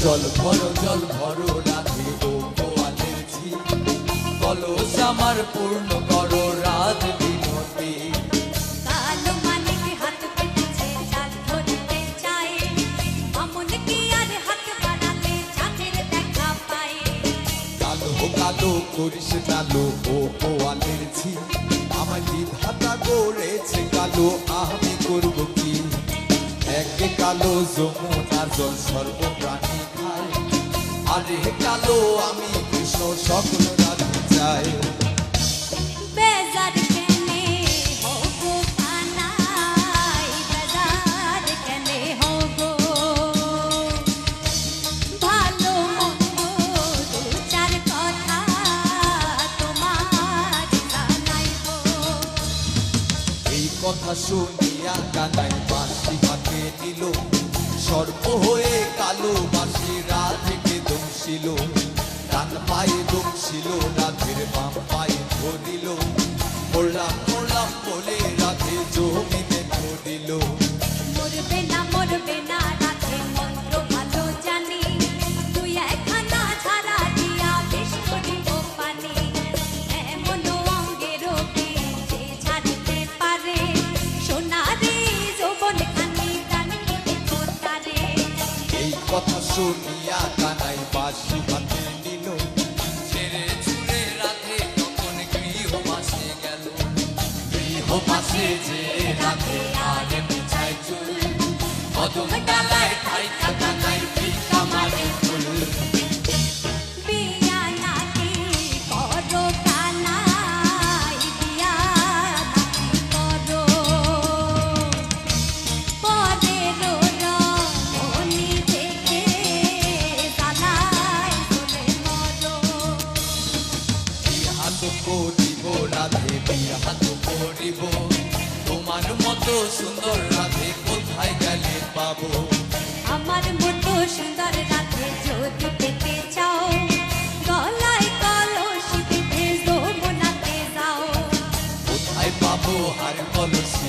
জল ভরো জল ভরো রাধে ও গোয়ালের ঝি কলস আমার পূর্ণ করো রাধ বিনতি। কালো করিস কালো ও গোয়ালের ঝি আমার বিধাতা করেছে কালো আমি করব কি? একে কালো যমুনার জল খায় আরে কালো আমি কৃষ্ণ সকল চাই। বেজার কেনে হব কানাই বেজার কেনে হব। ভালো মন্দ দু চার কথা তোমার জানাইবো এই কথা শুনিয়া কানাই বাঁশি হাতে নিল সর্প হয়ে কালো রাধের বাম পায়ে ধরিল। পড়লাম পড়লাম বলে রাধে জমিতে ধরিল। মরবে না মরবে না রাধে মন্ত্র ভালো জানি। তুই একখানা ছাড়া দিয়া বেশ করিব পানি। এমন অঙ্গের যে ছাড়িতে পারে? সোনারে যৌবন খানি দান এই কথা শুনিয়া কানাই বাঁশি যে রাধে আর পিছায় চুল। কদম ডালায় ঠাই থাকা নাই ভিক্ষা মারে ফুল বিয়া বিয়া হাত করিব রাধে হাত করিব তোমার মতো সুন্দর রাধে কোথায় গেলে পাবো? আমার মতো সুন্দর রাধে যদি পেতে চাও গলায় কলসিতে ভেজো মোনাতে যাও। কোথায় পাবো হার কলসি?